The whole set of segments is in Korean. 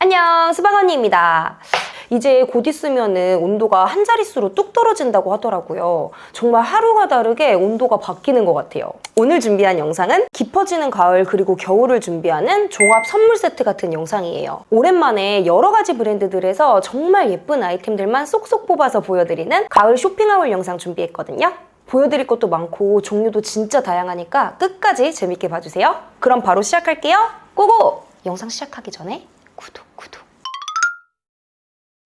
안녕, 수박 언니입니다. 이제 곧 있으면은 온도가 한 자릿수로 뚝 떨어진다고 하더라고요. 정말 하루가 다르게 온도가 바뀌는 것 같아요. 오늘 준비한 영상은 깊어지는 가을 그리고 겨울을 준비하는 종합 선물 세트 같은 영상이에요. 오랜만에 여러 가지 브랜드들에서 정말 예쁜 아이템들만 쏙쏙 뽑아서 보여드리는 가을 쇼핑하울 영상 준비했거든요. 보여드릴 것도 많고 종류도 진짜 다양하니까 끝까지 재밌게 봐주세요. 그럼 바로 시작할게요. 고고! 영상 시작하기 전에 구독, 구독.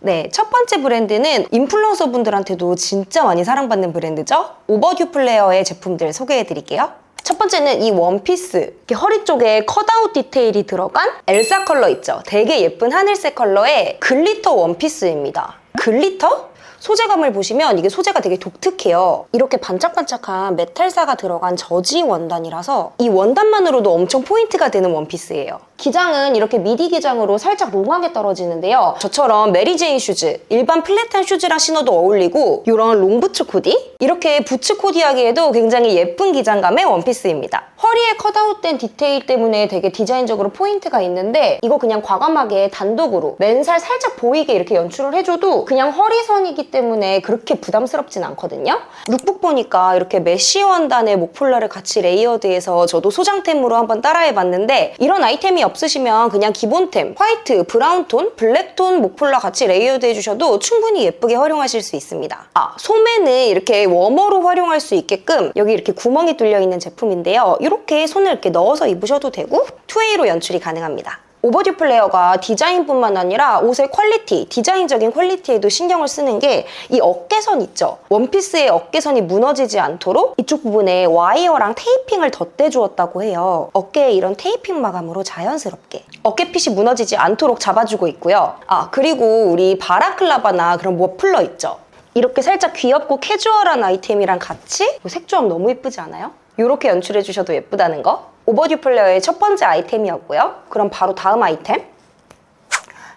네, 첫 번째 브랜드는 인플루언서 분들한테도 진짜 많이 사랑받는 브랜드죠. 오버듀 플레어의 제품들 소개해 드릴게요. 첫 번째는 이 원피스. 이렇게 허리 쪽에 컷아웃 디테일이 들어간 엘사 컬러 있죠. 되게 예쁜 하늘색 컬러의 글리터 원피스입니다. 글리터? 소재감을 보시면 이게 소재가 되게 독특해요. 이렇게 반짝반짝한 메탈사가 들어간 저지 원단이라서 이 원단만으로도 엄청 포인트가 되는 원피스예요. 기장은 이렇게 미디 기장으로 살짝 롱하게 떨어지는데요. 저처럼 메리제인 슈즈, 일반 플랫한 슈즈랑 신어도 어울리고 이런 롱부츠 코디? 이렇게 부츠 코디하기에도 굉장히 예쁜 기장감의 원피스입니다. 허리에 컷아웃된 디테일 때문에 되게 디자인적으로 포인트가 있는데 이거 그냥 과감하게 단독으로 맨살 살짝 보이게 이렇게 연출을 해줘도 그냥 허리선이기 때문에 그렇게 부담스럽진 않거든요. 룩북 보니까 이렇게 메쉬 원단의 목폴라를 같이 레이어드해서 저도 소장템으로 한번 따라해봤는데 이런 아이템이 없 으시면 그냥 기본템 화이트, 브라운톤, 블랙톤 목폴라 같이 레이어드 해주셔도 충분히 예쁘게 활용하실 수 있습니다. 아 소매는 이렇게 워머로 활용할 수 있게끔 여기 이렇게 구멍이 뚫려 있는 제품인데요. 이렇게 손을 이렇게 넣어서 입으셔도 되고 투웨이로 연출이 가능합니다. 오버듀 플레어가 디자인뿐만 아니라 옷의 퀄리티, 디자인적인 퀄리티에도 신경을 쓰는 게 이 어깨선 있죠? 원피스의 어깨선이 무너지지 않도록 이쪽 부분에 와이어랑 테이핑을 덧대주었다고 해요. 어깨에 이런 테이핑 마감으로 자연스럽게 어깨핏이 무너지지 않도록 잡아주고 있고요. 아, 그리고 우리 바라클라바나 그런 머플러 있죠? 이렇게 살짝 귀엽고 캐주얼한 아이템이랑 같이 색조합 너무 예쁘지 않아요? 이렇게 연출해 주셔도 예쁘다는 거. 오버듀 플레어의 첫 번째 아이템이었고요. 그럼 바로 다음 아이템.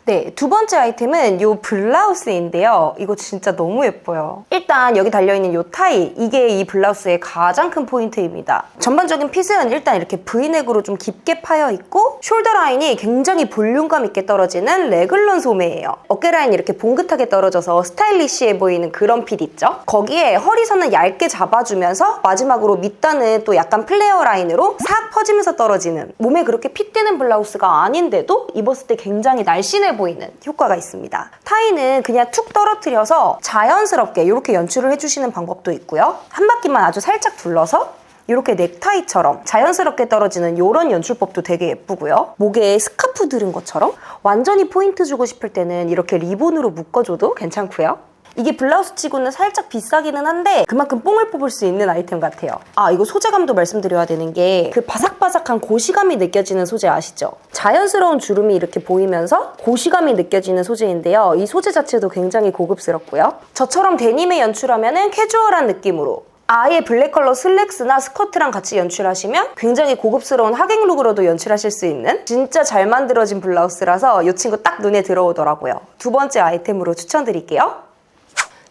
네, 두 번째 아이템은 이 블라우스인데요. 이거 진짜 너무 예뻐요. 일단 여기 달려있는 이 타이, 이게 이 블라우스의 가장 큰 포인트입니다. 전반적인 핏은 일단 이렇게 브이넥으로 좀 깊게 파여 있고 숄더 라인이 굉장히 볼륨감 있게 떨어지는 레글런 소매예요. 어깨 라인이 이렇게 봉긋하게 떨어져서 스타일리시해 보이는 그런 핏 있죠? 거기에 허리선은 얇게 잡아주면서 마지막으로 밑단은 또 약간 플레어 라인으로 싹 퍼지면서 떨어지는 몸에 그렇게 핏되는 블라우스가 아닌데도 입었을 때 굉장히 날씬해 보이는 효과가 있습니다. 타이는 그냥 툭 떨어뜨려서 자연스럽게 이렇게 연출을 해주시는 방법도 있고요. 한 바퀴만 아주 살짝 둘러서 이렇게 넥타이처럼 자연스럽게 떨어지는 이런 연출법도 되게 예쁘고요. 목에 스카프 들은 것처럼 완전히 포인트 주고 싶을 때는 이렇게 리본으로 묶어줘도 괜찮고요. 이게 블라우스 치고는 살짝 비싸기는 한데 그만큼 뽕을 뽑을 수 있는 아이템 같아요. 아 이거 소재감도 말씀드려야 되는 게 그 바삭바삭한 고시감이 느껴지는 소재 아시죠? 자연스러운 주름이 이렇게 보이면서 고시감이 느껴지는 소재인데요. 이 소재 자체도 굉장히 고급스럽고요. 저처럼 데님에 연출하면 캐주얼한 느낌으로 아예 블랙 컬러 슬랙스나 스커트랑 같이 연출하시면 굉장히 고급스러운 하객 룩으로도 연출하실 수 있는 진짜 잘 만들어진 블라우스라서 이 친구 딱 눈에 들어오더라고요. 두 번째 아이템으로 추천드릴게요.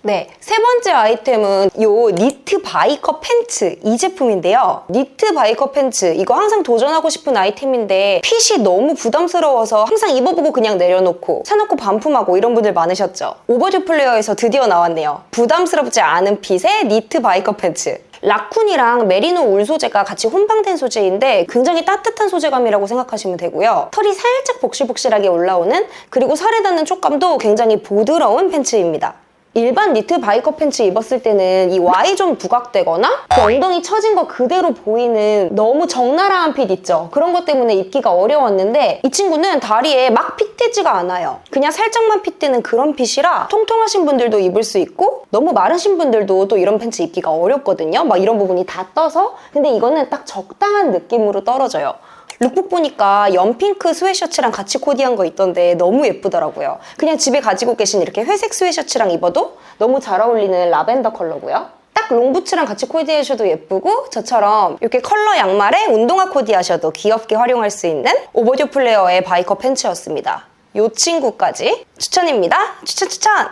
네, 세 번째 아이템은 요 니트 바이커 팬츠 이 제품인데요. 니트 바이커 팬츠 이거 항상 도전하고 싶은 아이템인데 핏이 너무 부담스러워서 항상 입어보고 그냥 내려놓고 사놓고 반품하고 이런 분들 많으셨죠. 오버듀 플레어에서 드디어 나왔네요. 부담스럽지 않은 핏의 니트 바이커 팬츠. 라쿤이랑 메리노 울 소재가 같이 혼방된 소재인데 굉장히 따뜻한 소재감이라고 생각하시면 되고요. 털이 살짝 복실복실하게 올라오는 그리고 살에 닿는 촉감도 굉장히 부드러운 팬츠입니다. 일반 니트 바이커 팬츠 입었을 때는 이 Y존 부각되거나 그 엉덩이 처진 거 그대로 보이는 너무 적나라한 핏 있죠? 그런 것 때문에 입기가 어려웠는데 이 친구는 다리에 막 핏되지가 않아요. 그냥 살짝만 핏되는 그런 핏이라 통통하신 분들도 입을 수 있고 너무 마르신 분들도 또 이런 팬츠 입기가 어렵거든요. 막 이런 부분이 다 떠서 근데 이거는 딱 적당한 느낌으로 떨어져요. 룩북 보니까 연핑크 스웨셔츠랑 같이 코디한 거 있던데 너무 예쁘더라고요. 그냥 집에 가지고 계신 이렇게 회색 스웨셔츠랑 입어도 너무 잘 어울리는 라벤더 컬러고요. 딱 롱부츠랑 같이 코디하셔도 예쁘고 저처럼 이렇게 컬러 양말에 운동화 코디하셔도 귀엽게 활용할 수 있는 오버듀 플레어의 바이커 팬츠였습니다. 이 친구까지 추천입니다. 추천 추천!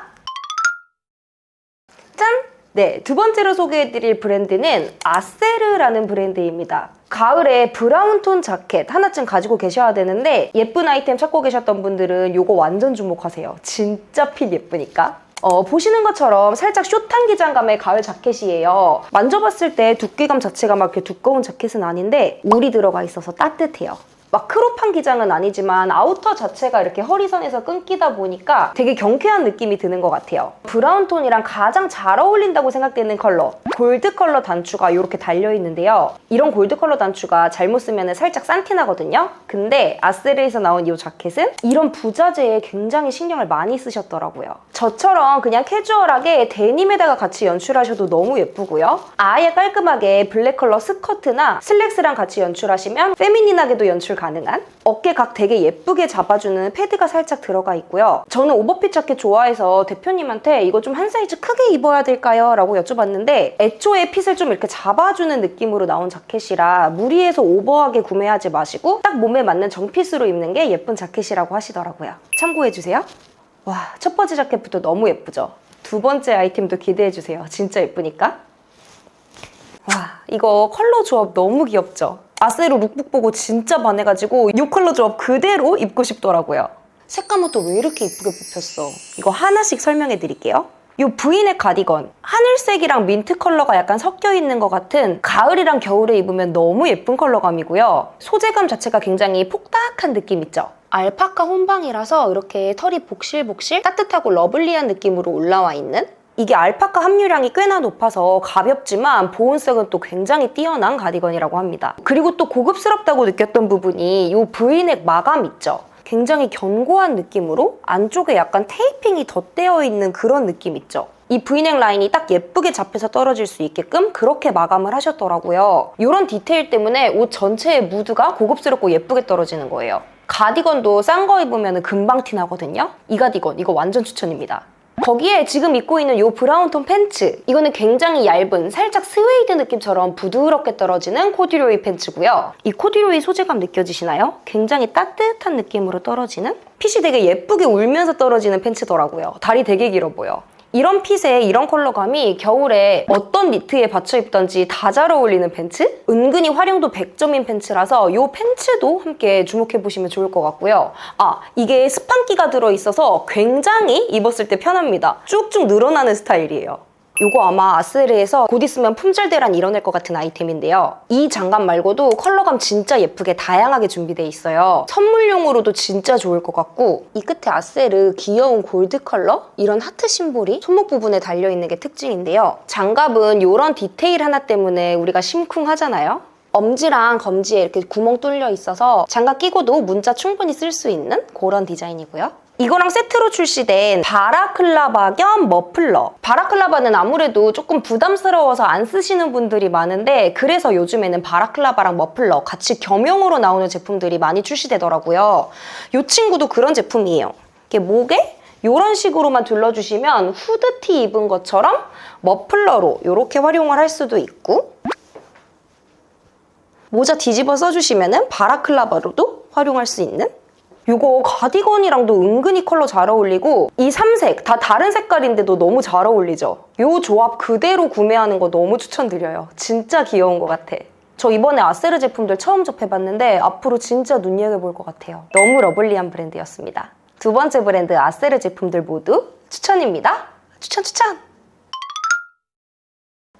짠! 네, 두 번째로 소개해드릴 브랜드는 아세르라는 브랜드입니다. 가을에 브라운톤 자켓 하나쯤 가지고 계셔야 되는데 예쁜 아이템 찾고 계셨던 분들은 이거 완전 주목하세요. 진짜 핏 예쁘니까. 어, 보시는 것처럼 살짝 숏한 기장감의 가을 자켓이에요. 만져봤을 때 두께감 자체가 막 이렇게 두꺼운 자켓은 아닌데 울이 들어가 있어서 따뜻해요. 막 크롭한 기장은 아니지만 아우터 자체가 이렇게 허리선에서 끊기다 보니까 되게 경쾌한 느낌이 드는 것 같아요. 브라운 톤이랑 가장 잘 어울린다고 생각되는 컬러 골드 컬러 단추가 이렇게 달려 있는데요. 이런 골드 컬러 단추가 잘못 쓰면 살짝 산티나거든요. 근데 아스레에서 나온 이 자켓은 이런 부자재에 굉장히 신경을 많이 쓰셨더라고요. 저처럼 그냥 캐주얼하게 데님에다가 같이 연출하셔도 너무 예쁘고요. 아예 깔끔하게 블랙 컬러 스커트나 슬랙스랑 같이 연출하시면 페미닌하게도 연출 가능한 어깨각 되게 예쁘게 잡아주는 패드가 살짝 들어가 있고요. 저는 오버핏 자켓 좋아해서 대표님한테 이거 좀 한 사이즈 크게 입어야 될까요? 라고 여쭤봤는데 애초에 핏을 좀 이렇게 잡아주는 느낌으로 나온 자켓이라 무리해서 오버하게 구매하지 마시고 딱 몸에 맞는 정핏으로 입는 게 예쁜 자켓이라고 하시더라고요. 참고해주세요. 와, 첫 번째 자켓부터 너무 예쁘죠? 두 번째 아이템도 기대해주세요. 진짜 예쁘니까. 와, 이거 컬러 조합 너무 귀엽죠? 아세로 룩북 보고 진짜 반해가지고 이 컬러 조합 그대로 입고 싶더라고요. 색감은 또 왜 이렇게 이쁘게 뽑혔어? 이거 하나씩 설명해 드릴게요. 이 브이넥 가디건 하늘색이랑 민트 컬러가 약간 섞여 있는 것 같은 가을이랑 겨울에 입으면 너무 예쁜 컬러감이고요. 소재감 자체가 굉장히 폭닥한 느낌 있죠? 알파카 혼방이라서 이렇게 털이 복실복실 따뜻하고 러블리한 느낌으로 올라와 있는 이게 알파카 함유량이 꽤나 높아서 가볍지만 보온성은 또 굉장히 뛰어난 가디건이라고 합니다. 그리고 또 고급스럽다고 느꼈던 부분이 이 브이넥 마감 있죠? 굉장히 견고한 느낌으로 안쪽에 약간 테이핑이 덧대어 있는 그런 느낌 있죠? 이 브이넥 라인이 딱 예쁘게 잡혀서 떨어질 수 있게끔 그렇게 마감을 하셨더라고요. 이런 디테일 때문에 옷 전체의 무드가 고급스럽고 예쁘게 떨어지는 거예요. 가디건도 싼 거 입으면 금방 티 나거든요. 이 가디건 이거 완전 추천입니다. 거기에 지금 입고 있는 이 브라운톤 팬츠 이거는 굉장히 얇은 살짝 스웨이드 느낌처럼 부드럽게 떨어지는 코듀로이 팬츠고요. 이 코듀로이 소재감 느껴지시나요? 굉장히 따뜻한 느낌으로 떨어지는 핏이 되게 예쁘게 울면서 떨어지는 팬츠더라고요. 다리 되게 길어 보여. 이런 핏에 이런 컬러감이 겨울에 어떤 니트에 받쳐 입던지 다 잘 어울리는 팬츠? 은근히 활용도 100점인 팬츠라서 이 팬츠도 함께 주목해 보시면 좋을 것 같고요. 아, 이게 스판기가 들어있어서 굉장히 입었을 때 편합니다. 쭉쭉 늘어나는 스타일이에요. 이거 아마 아스레에서 곧 있으면 품절 대란 일어날 것 같은 아이템인데요. 이 장갑 말고도 컬러감 진짜 예쁘게 다양하게 준비돼 있어요. 선물용으로도 진짜 좋을 것 같고 이 끝에 아스레 귀여운 골드 컬러 이런 하트 심볼이 손목 부분에 달려 있는 게 특징인데요. 장갑은 이런 디테일 하나 때문에 우리가 심쿵하잖아요. 엄지랑 검지에 이렇게 구멍 뚫려 있어서 장갑 끼고도 문자 충분히 쓸 수 있는 그런 디자인이고요. 이거랑 세트로 출시된 바라클라바 겸 머플러. 바라클라바는 아무래도 조금 부담스러워서 안 쓰시는 분들이 많은데 그래서 요즘에는 바라클라바랑 머플러 같이 겸용으로 나오는 제품들이 많이 출시되더라고요. 이 친구도 그런 제품이에요. 이렇게 목에 이런 식으로만 둘러주시면 후드티 입은 것처럼 머플러로 이렇게 활용을 할 수도 있고 모자 뒤집어 써주시면 바라클라바로도 활용할 수 있는 이거 가디건이랑도 은근히 컬러 잘 어울리고 이 삼색 다 다른 색깔인데도 너무 잘 어울리죠? 이 조합 그대로 구매하는 거 너무 추천드려요. 진짜 귀여운 것 같아. 저 이번에 아세르 제품들 처음 접해봤는데 앞으로 진짜 눈여겨볼 것 같아요. 너무 러블리한 브랜드였습니다. 두 번째 브랜드 아세르 제품들 모두 추천입니다. 추천 추천!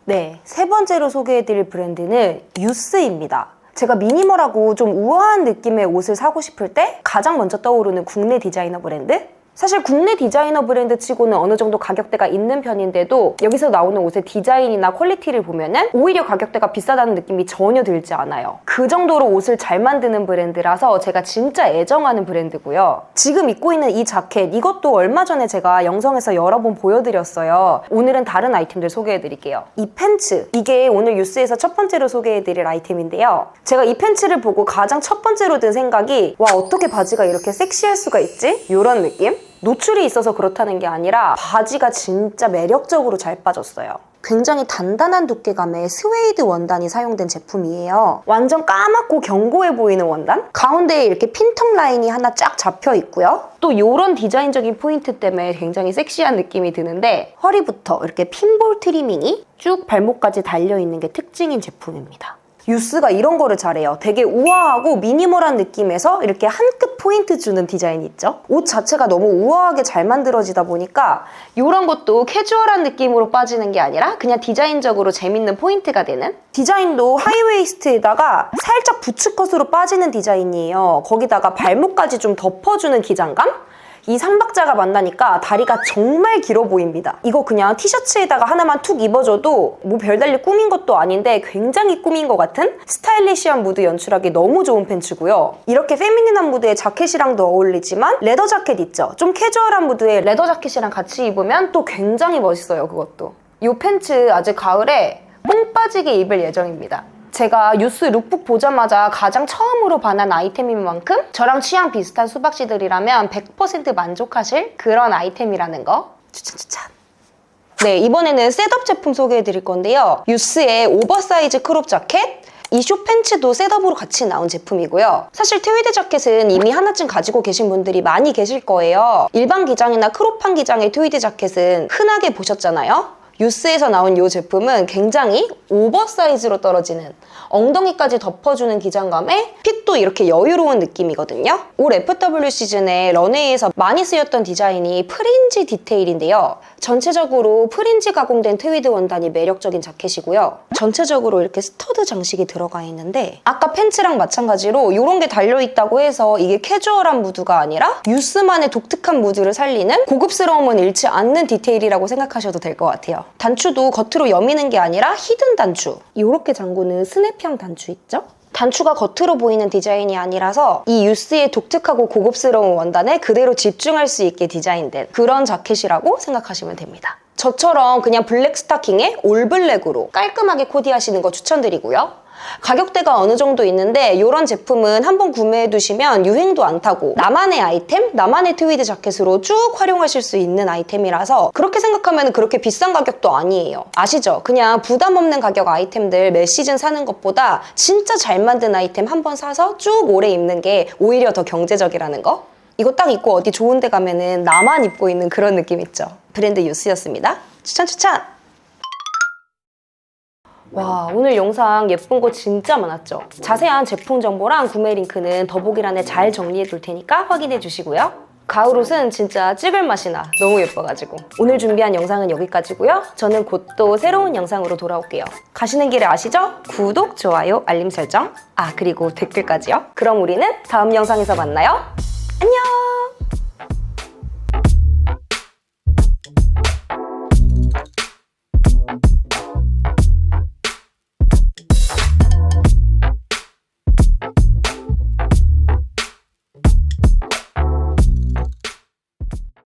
네, 세 번째로 소개해드릴 브랜드는 유스입니다. 제가 미니멀하고 좀 우아한 느낌의 옷을 사고 싶을 때 가장 먼저 떠오르는 국내 디자이너 브랜드? 사실 국내 디자이너 브랜드 치고는 어느 정도 가격대가 있는 편인데도 여기서 나오는 옷의 디자인이나 퀄리티를 보면은 오히려 가격대가 비싸다는 느낌이 전혀 들지 않아요. 그 정도로 옷을 잘 만드는 브랜드라서 제가 진짜 애정하는 브랜드고요. 지금 입고 있는 이 자켓 이것도 얼마 전에 제가 영상에서 여러 번 보여드렸어요. 오늘은 다른 아이템들 소개해드릴게요. 이 팬츠 이게 오늘 뉴스에서 첫 번째로 소개해드릴 아이템인데요. 제가 이 팬츠를 보고 가장 첫 번째로 든 생각이 와 어떻게 바지가 이렇게 섹시할 수가 있지? 이런 느낌? 노출이 있어서 그렇다는 게 아니라 바지가 진짜 매력적으로 잘 빠졌어요. 굉장히 단단한 두께감의 스웨이드 원단이 사용된 제품이에요. 완전 까맣고 견고해 보이는 원단? 가운데에 이렇게 핀턱 라인이 하나 쫙 잡혀 있고요. 또 이런 디자인적인 포인트 때문에 굉장히 섹시한 느낌이 드는데 허리부터 이렇게 핀볼 트리밍이 쭉 발목까지 달려있는 게 특징인 제품입니다. 유스가 이런 거를 잘해요. 되게 우아하고 미니멀한 느낌에서 이렇게 한 끗 포인트 주는 디자인 있죠? 옷 자체가 너무 우아하게 잘 만들어지다 보니까 이런 것도 캐주얼한 느낌으로 빠지는 게 아니라 그냥 디자인적으로 재밌는 포인트가 되는 디자인도 하이웨이스트에다가 살짝 부츠컷으로 빠지는 디자인이에요. 거기다가 발목까지 좀 덮어주는 기장감? 이 삼박자가 만나니까 다리가 정말 길어 보입니다. 이거 그냥 티셔츠에다가 하나만 툭 입어줘도 뭐 별달리 꾸민 것도 아닌데 굉장히 꾸민 것 같은 스타일리시한 무드 연출하기 너무 좋은 팬츠고요. 이렇게 페미닌한 무드의 자켓이랑도 어울리지만 레더 자켓 있죠? 좀 캐주얼한 무드의 레더 자켓이랑 같이 입으면 또 굉장히 멋있어요, 그것도. 이 팬츠 아직 가을에 뽕 빠지게 입을 예정입니다. 제가 뉴스 룩북 보자마자 가장 처음으로 반한 아이템인 만큼 저랑 취향 비슷한 수박씨들이라면 100% 만족하실 그런 아이템이라는 거 추천 추천. 네, 이번에는 셋업 제품 소개해 드릴 건데요. 유스의 오버사이즈 크롭 자켓, 이 쇼팬츠도 셋업으로 같이 나온 제품이고요. 사실 트위드 자켓은 이미 하나쯤 가지고 계신 분들이 많이 계실 거예요. 일반 기장이나 크롭한 기장의 트위드 자켓은 흔하게 보셨잖아요. 유스에서 나온 이 제품은 굉장히 오버사이즈로 떨어지는 엉덩이까지 덮어주는 기장감에 핏도 이렇게 여유로운 느낌이거든요. 올 FW 시즌에 런웨이에서 많이 쓰였던 디자인이 프린지 디테일인데요. 전체적으로 프린지 가공된 트위드 원단이 매력적인 자켓이고요. 전체적으로 이렇게 스터드 장식이 들어가 있는데 아까 팬츠랑 마찬가지로 이런 게 달려있다고 해서 이게 캐주얼한 무드가 아니라 유스만의 독특한 무드를 살리는 고급스러움은 잃지 않는 디테일이라고 생각하셔도 될 것 같아 요. 단추도 겉으로 여미는 게 아니라 히든 단추. 이렇게 잠그는 스냅형 단추 있죠? 단추가 겉으로 보이는 디자인이 아니라서 이 유스의 독특하고 고급스러운 원단에 그대로 집중할 수 있게 디자인된 그런 자켓이라고 생각하시면 됩니다. 저처럼 그냥 블랙 스타킹에 올블랙으로 깔끔하게 코디하시는 거 추천드리고요. 가격대가 어느 정도 있는데 이런 제품은 한번 구매해 두시면 유행도 안 타고 나만의 아이템, 나만의 트위드 자켓으로 쭉 활용하실 수 있는 아이템이라서 그렇게 생각하면 그렇게 비싼 가격도 아니에요. 아시죠? 그냥 부담 없는 가격 아이템들 매 시즌 사는 것보다 진짜 잘 만든 아이템 한 번 사서 쭉 오래 입는 게 오히려 더 경제적이라는 거? 이거 딱 입고 어디 좋은 데 가면은 나만 입고 있는 그런 느낌 있죠? 브랜드 유스였습니다. 추천 추천! 와 오늘 영상 예쁜 거 진짜 많았죠? 자세한 제품 정보랑 구매 링크는 더보기란에 잘 정리해 둘 테니까 확인해 주시고요. 가을 옷은 진짜 찍을 맛이 나. 너무 예뻐가지고. 오늘 준비한 영상은 여기까지고요. 저는 곧 또 새로운 영상으로 돌아올게요. 가시는 길에 아시죠? 구독, 좋아요, 알림 설정. 아, 그리고 댓글까지요. 그럼 우리는 다음 영상에서 만나요. 안녕!